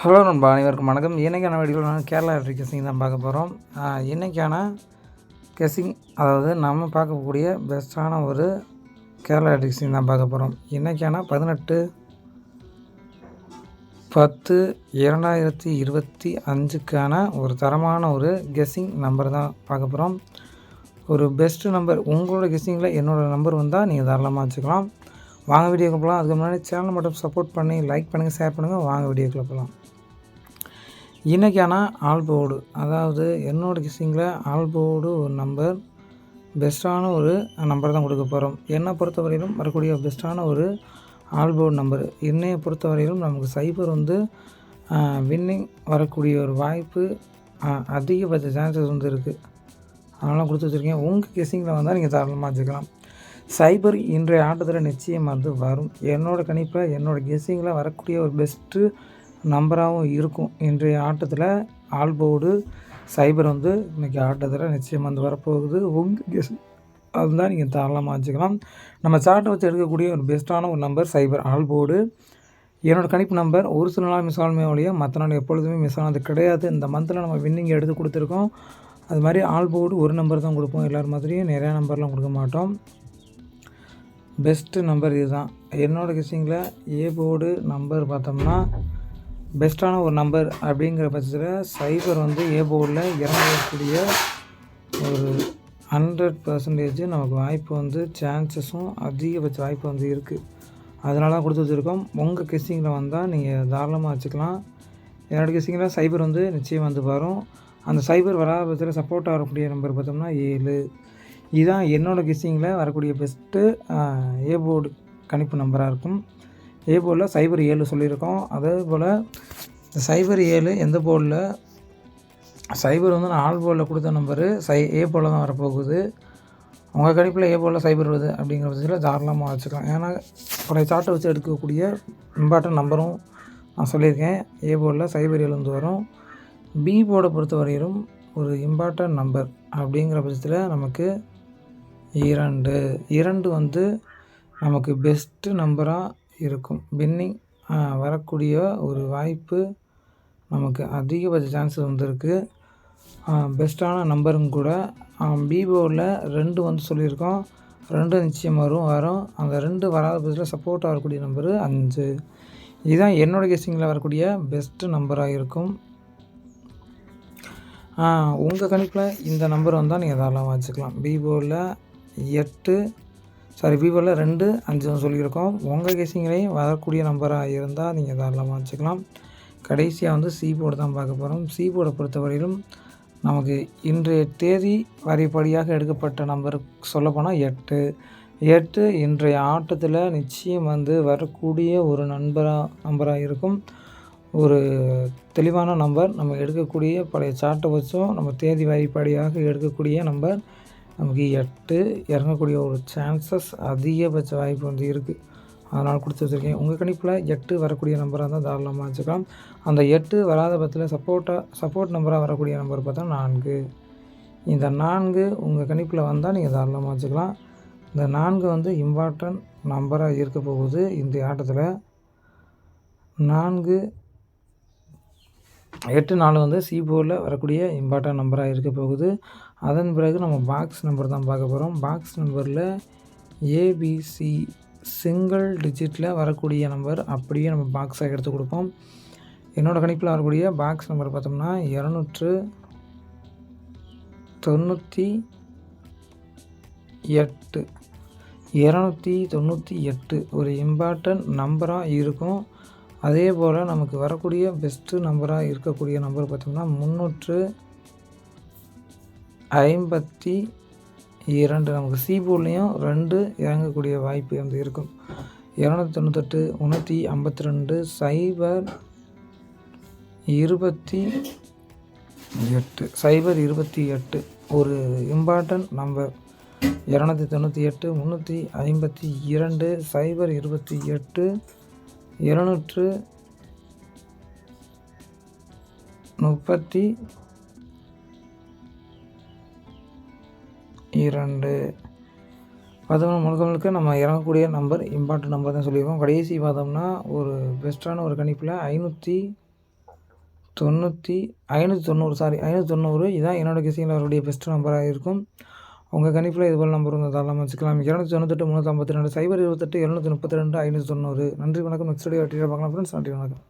Hello நண்பா அனைவருக்கும் வணக்கம். இன்றைக்கான வீடியோவில் நான் கேரளா வெற்றி கெஸிங் தான் பார்க்க போகிறோம் இன்றைக்கான கெஸிங் அதாவது நம்ம பார்க்கக்கூடிய பெஸ்ட்டான ஒரு கேரளா வெற்றி கெஸிங் தான் பார்க்க போகிறோம் இன்றைக்கான பதினெட்டு பத்து இரண்டாயிரத்தி இருபத்தி அஞ்சுக்கான ஒரு தரமான ஒரு கெஸ்ஸிங் நம்பர் தான் பார்க்க போகிறோம் ஒரு பெஸ்ட்டு நம்பர் உங்களோட கெஸ்ஸிங்கில் என்னோடய நம்பர் வந்தால் நீங்கள் தாராளமாக வச்சுக்கலாம். வாங்க வீடியோக்கு போகலாம். அதுக்கு முன்னாடி சேனல் மட்டும் சப்போர்ட் பண்ணி லைக் பண்ணுங்கள் ஷேர் பண்ணுங்கள் வாங்க வீடியோக்குள்ளே போகலாம். இன்றைக்கான ஆல்போடு அதாவது என்னோடய கிசிங்கில் ஆல்போடு ஒரு நம்பர் பெஸ்ட்டான ஒரு நம்பர் தான் கொடுக்க போகிறோம் என்னை பொறுத்தவரையிலும் வரக்கூடிய பெஸ்ட்டான ஒரு ஆல்போர்டு நம்பர் என்னையை பொறுத்தவரையிலும் நமக்கு சைபர் வந்து வின்னிங் வரக்கூடிய ஒரு வாய்ப்பு அதிகபட்ச சான்சஸ் வந்து இருக்குது அதெல்லாம் கொடுத்து வச்சுருக்கேன். உங்கள் கெஸிங்கில் வந்தால் நீங்கள் தாராளமாக வச்சுக்கலாம். சைபர் இன்றைய ஆட்டத்தில் நிச்சயம் வந்து வரும். என்னோடய கணிப்பில் என்னோடய கெஸ்ஸிங்கில் வரக்கூடிய ஒரு பெஸ்ட்டு நம்பராகவும் இருக்கும். இன்றைய ஆட்டத்தில் ஆல்போர்டு சைபர் வந்து இன்றைக்கி ஆட்டத்தில் நிச்சயம் வந்து வரப்போகுது. உங்கள் கெஸ் அதுதான் நீங்கள் தாராளமாக வச்சுக்கலாம் நம்ம சார்ட்டை வச்சு எடுக்கக்கூடிய ஒரு பெஸ்ட்டான ஒரு நம்பர் சைபர் ஆல்போர்டு என்னோடய கணிப்பு நம்பர் ஒரு சில நாள் மிஸ் ஆகுமே ஒழிய மற்ற நாள் எப்பொழுதுமே மிஸ் ஆனது கிடையாது. இந்த மந்தில் நம்ம வின்னிங் எடுத்து கொடுத்துருக்கோம். அது மாதிரி ஆல் போர்டு ஒரு நம்பர் தான் கொடுப்போம் எல்லோரும் மாதிரியும் நிறையா நம்பர்லாம் கொடுக்க மாட்டோம். பெஸ்ட்டு நம்பர் இதுதான். என்னோடய கிசிங்கில் ஏ போர்டு நம்பர் பார்த்தோம்னா பெஸ்ட்டான ஒரு நம்பர் அப்படிங்கிற பட்சத்தில் சைபர் வந்து ஏ போர்டில் இறங்கக்கூடிய ஒரு ஹண்ட்ரட் பர்சன்டேஜ் நமக்கு வாய்ப்பு வந்து சான்சஸும் அதிகபட்ச வாய்ப்பு வந்து இருக்குது அதனால தான் கொடுத்து வச்சுருக்கோம். உங்கள் கெஸ்ஸிங்கில் வந்தால் நீங்கள் தாராளமாக வச்சுக்கலாம். என்னோடய கெஸ்ஸிங்கில் சைபர் வந்து நிச்சயம் வந்து வரும். அந்த சைபர் வராத பட்சத்தில் சப்போர்ட் ஆகக்கூடிய நம்பர் பார்த்தோம்னா ஏழு. இதுதான் என்னோடய கெஸ்ஸிங்கில் வரக்கூடிய பெஸ்ட்டு ஏ போர்டு கணிப்பு நம்பராக இருக்கும். ஏ போர்டில் சைபர் ஏழு சொல்லியிருக்கோம். அதே போல் இந்த சைபர் ஏழு எந்த போர்டில்? சைபர் வந்து நான் ஆல் போர்டில் கொடுத்த நம்பரு. சை ஏ போல் தான் வரப்போகுது. உங்கள் கணிப்பில் ஏ போர்டில் சைபர் வருது அப்படிங்கிற பட்சத்தில் தாராளமாக வச்சுக்கலாம். ஏன்னா பழைய சார்ட்டை வச்சு எடுக்கக்கூடிய இம்பார்ட்டன்ட் நம்பரும் நான் சொல்லியிருக்கேன். ஏ போர்டில் சைபர் எழுந்து வரும். பி போர்டை பொறுத்த வரையிலும் ஒரு இம்பார்ட்டன்ட் நம்பர் அப்படிங்கிற பட்சத்தில் நமக்கு இரண்டு. இரண்டு வந்து நமக்கு பெஸ்ட்டு நம்பராக இருக்கும். பின்னிங் வரக்கூடிய ஒரு வாய்ப்பு நமக்கு அதிகபட்ச சான்சஸ் வந்திருக்கு. பெஸ்ட்டான நம்பரும் கூட. பிபோவில் ரெண்டு வந்து சொல்லியிருக்கோம். ரெண்டு நிச்சயம் வரும் வரும். அந்த ரெண்டு வராத பட்சத்தில் சப்போர்ட்டாக வரக்கூடிய நம்பரு அஞ்சு. இதுதான் என்னோடய கெஸ்டிங்கில் வரக்கூடிய பெஸ்ட்டு நம்பராக இருக்கும். உங்கள் கணிப்பில் இந்த நம்பர் வந்தால் நீங்கள் தாராளமாக வச்சுக்கலாம். பிபோவில் எட்டு சாரி விவோவில் ரெண்டு அஞ்சுன்னு சொல்லியிருக்கோம். உங்கள் கேசிங்களையும் வரக்கூடிய நம்பராக இருந்தால் நீங்கள் தாராளமாக வச்சுக்கலாம். கடைசியாக வந்து சி போர்டு தான் பார்க்க போகிறோம் சி போர்டை பொறுத்தவரையிலும் நமக்கு இன்றைய தேதி வரிப்படியாக எடுக்கப்பட்ட நம்பர் சொல்லப்போனால் எட்டு. எட்டு இன்றைய ஆட்டத்தில் நிச்சயம் வந்து வரக்கூடிய ஒரு நண்பராக நம்பராக இருக்கும். ஒரு தெளிவான நம்பர் நம்ம எடுக்கக்கூடிய பழைய சார்ட்டை வச்சும் நம்ம தேதி வாய்ப்படியாக எடுக்கக்கூடிய நம்பர் நமக்கு எட்டு இறங்கக்கூடிய ஒரு சான்சஸ் அதிகபட்ச வாய்ப்பு வந்து இருக்குது அதனால் கொடுத்து வச்சுருக்கேன். உங்கள் கணிப்பில் எட்டு வரக்கூடிய நம்பராக இருந்தால் தாராளமாக வச்சுக்கலாம். அந்த எட்டு வராத பட்சத்தில் சப்போர்ட்டாக சப்போர்ட் நம்பராக வரக்கூடிய நம்பர் பார்த்தா நான்கு. இந்த நான்கு உங்கள் கணிப்பில் வந்தால் நீங்கள் தாராளமாக வச்சுக்கலாம். இந்த நான்கு வந்து இம்பார்ட்டன்ட் நம்பராக இருக்க போகுது இந்த ஆட்டத்தில். நான்கு எட்டு நாலு வந்து சி போர்டில் வரக்கூடிய இம்பார்ட்டன்ட் நம்பராக இருக்க போகுது. அதன் பிறகு நம்ம பாக்ஸ் நம்பர் தான் பார்க்க போகிறோம் பாக்ஸ் நம்பரில் ஏபிசி சிங்கிள் டிஜிட்டில் வரக்கூடிய நம்பர் அப்படியே நம்ம பாக்ஸாக எடுத்து கொடுப்போம். என்னோடய கணிப்பில் வரக்கூடிய பாக்ஸ் நம்பர் பார்த்தோம்னா இரநூற்று தொண்ணூற்றி எட்டு. இரநூத்தி தொண்ணூற்றி எட்டு ஒரு இம்பார்ட்டன்ட் நம்பராக இருக்கும். அதே போல் நமக்கு வரக்கூடிய பெஸ்ட்டு நம்பராக இருக்கக்கூடிய நம்பர் பார்த்தோம்னா முந்நூற்று ஐம்பத்தி இரண்டு. நமக்கு சி போர்ட்லேயும் ரெண்டு இறங்கக்கூடிய வாய்ப்பு வந்து இருக்கும். இரநூத்தி தொண்ணூத்தெட்டு முந்நூற்றி ஐம்பத்தி ரெண்டு சைபர் இருபத்தி எட்டு. சைபர் இருபத்தி எட்டு ஒரு இம்பார்ட்டன்ட் நம்பர் இரநூத்தி தொண்ணூற்றி எட்டு முந்நூற்றி ஐம்பத்தி இரண்டு சைபர் இருபத்தி எட்டு இருநூற்று முப்பத்தி இரண்டு. பார்த்தோம்னா முழுக்க முழுக்க நம்ம இறங்கக்கூடிய நம்பர் இம்பார்ட்டன்ட் நம்பர் தான் சொல்லியிருக்கோம். கடைசி பார்த்தோம்னா ஒரு பெஸ்ட்டான ஒரு கணிப்பில் ஐநூற்றி தொண்ணூற்றி ஐநூற்றி தொண்ணூறு சாரி ஐநூற்றி தொண்ணூறு. இதான் என்னோடய கெஸிங்கில் வரக்கூடிய பெஸ்ட் நம்பராக இருக்கும். உங்கள் கணிப்பில் இது போல் நம்பர் வந்து தாராளமாக வச்சுக்கலாம். இரநூத்தி தொண்ணூத்தெட்டு முந்நூற்றம்பத்தி ரெண்டு சைபர் இருபத்தெட்டு எழுநூற்றி முப்பத்தி ரெண்டு ஐநூற்றி தொண்ணூறு. நன்றி வணக்கம். நெக்ஸ்ட் வீடியோ பார்க்கலாம். ஃப்ரெண்ட்ஸ் நன்றி வணக்கம்.